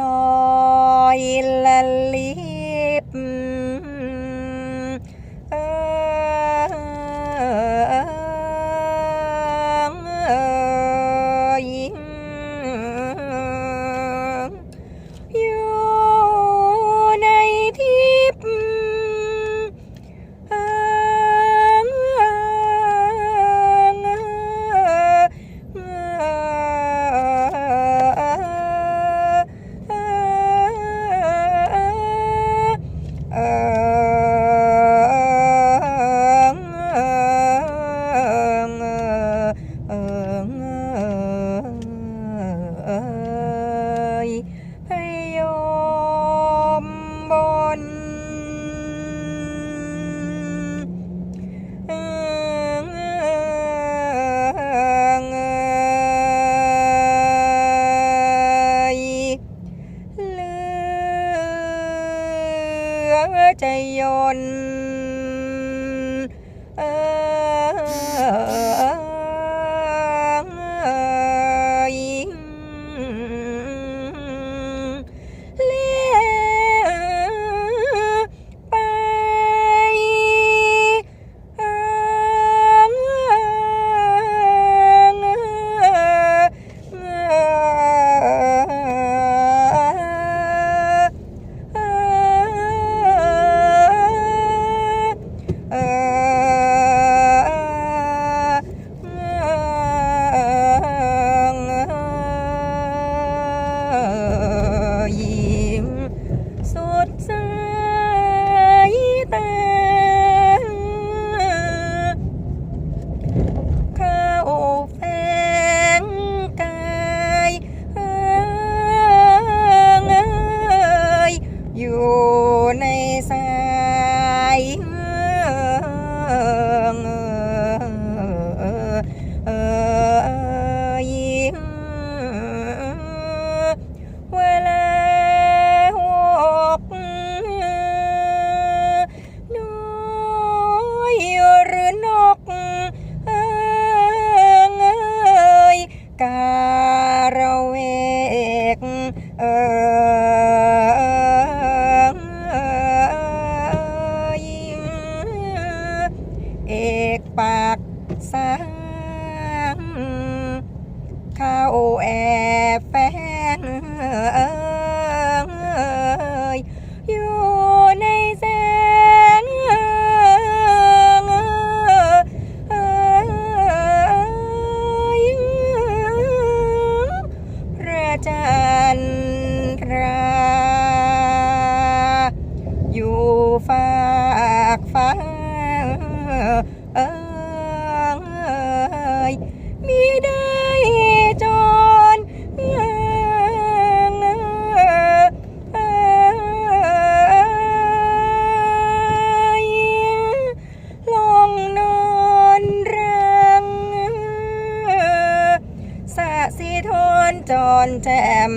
ลอ ใจยนเแอบแฝงเอยอยู่ในแสงเอยพระจันทราอยู่ฝากฟ้าเอยมีได้ นแจ่ม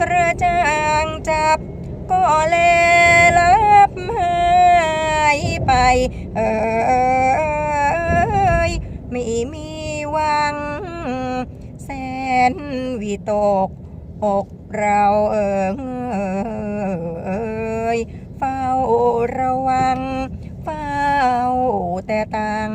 กระจ่างจับก็เลลับหายไป เอยไม่มีวัง แสนวิตกอกเราเอิงเอยเฝ้าระวัง เฝ้าแต่ตั้ง